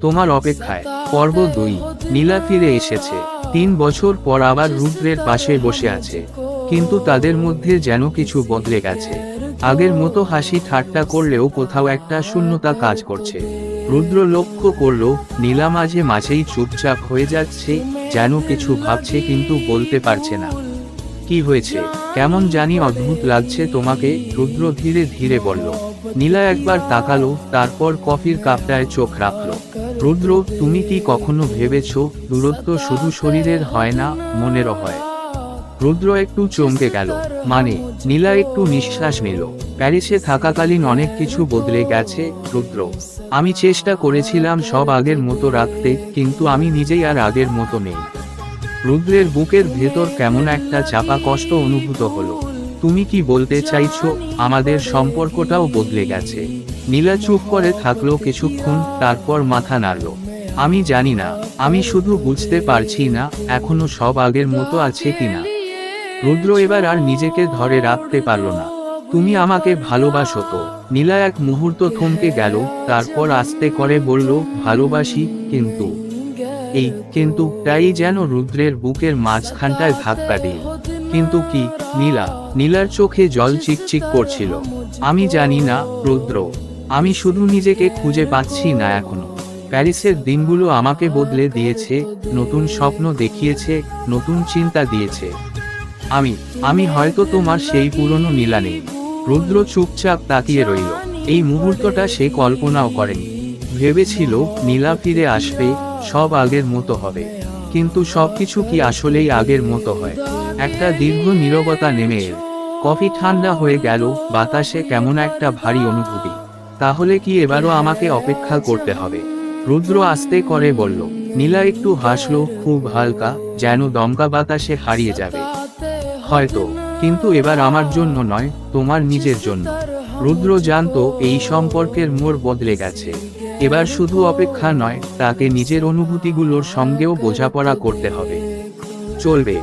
তোমার অপেক্ষায় পর্ব দুই। নীলা ফিরে এসেছে। তিন বছর পর আবার রুদ্রের পাশে বসে আছে। কিন্তু তাদের মধ্যে যেন কিছু বদলে গেছে। আগের মতো হাসি ঠাট্টা করলেও কোথাও একটা শূন্যতা কাজ করছে। রুদ্র লক্ষ্য করল, নীলা মাঝে মাঝেই চুপচাপ হয়ে যাচ্ছে, যেন কিছু ভাবছে কিন্তু বলতে পারছে না। কি হয়েছে? কেমন জানি অদ্ভুত লাগছে তোমাকে, রুদ্র ধীরে ধীরে বলল। নীলা একবার তাকালো, তারপর কফির কাপটায় চোখ রাখল। রুদ্র তুমি কি কখনো ভেবেছ দূরত্ব শুধু শরীরের হয় না, মনেরও হয়? রুদ্র একটু চমকে গেল। মানে নীলা একটু নিঃশ্বাস নিল। প্যারিসে থাকাকালীন অনেক কিছু বদলে গেছে, রুদ্র। আমি চেষ্টা করেছিলাম সব আগের মতো রাখতে, কিন্তু আমি নিজেই আর আগের মতো নেই। রুদ্রের বুকের ভেতর কেমন একটা চাপা কষ্ট অনুভূত হলো। তুমি কি বলতে চাইছো? আমাদের সম্পর্কটাও বদলে গেছে। নীলা চুপ করে থাকল কিছুক্ষণ তারপর মাথা নাড়ল। আমি জানি না আমি শুধু বুঝতে পারছি না এখনও সব আগের মতো আছে কিনা। রুদ্র এবার আর নিজেকে ধরে রাখতে পারল না। তুমি আমাকে ভালোবাসো তো। নীলা এক মুহূর্ত থমকে গেল তারপর আস্তে করে বলল ভালোবাসি কিন্তু। এই কিন্তু তাই যেন রুদ্রের বুকের মাঝখানটায় ধাক্কা দিল। কিন্তু কি, নীলা, নীলার চোখে জল চিকচিক করছিল। আমি জানি না, রুদ্র। আমি শুধু নিজেকে খুঁজে পাচ্ছি না এখনও। প্যারিসের দিনগুলো আমাকে বদলে দিয়েছে, নতুন স্বপ্ন দেখিয়েছে, নতুন চিন্তা দিয়েছে। আমি আমি হয়তো তোমার সেই পুরনো নীলা নেই। রুদ্র চুপচাপ তাকিয়ে রইল। এই মুহূর্তটা সে কল্পনাও করেনি। ভেবেছিল, নীলা ফিরে আসবে, সব আগের মতো হবে। কিন্তু সবকিছু কি আসলেই আগের মতো হয়? একটা দীর্ঘ নীরবতা নেমে এল। কফি ঠান্ডা হয়ে গেল, বাতাসে কেমন একটা ভারী অনুভূতি। তাহলে কি এবারও আমাকে অপেক্ষা করতে হবে? রুদ্র আস্তে করে বলল। নীলা একটু হাসলো, খুব হালকা, যেন দমকা বাতাসে হারিয়ে যাবে। হয়তো, কিন্তু এবার আমার জন্য নয়, তোমার নিজের জন্য। রুদ্র জানত এই সম্পর্কের মোড় বদলে গেছে। এবার শুধু অপেক্ষা নয়, তাকে নিজের অনুভূতিগুলোর সঙ্গেও বোঝাপড়া করতে হবে। চলবে।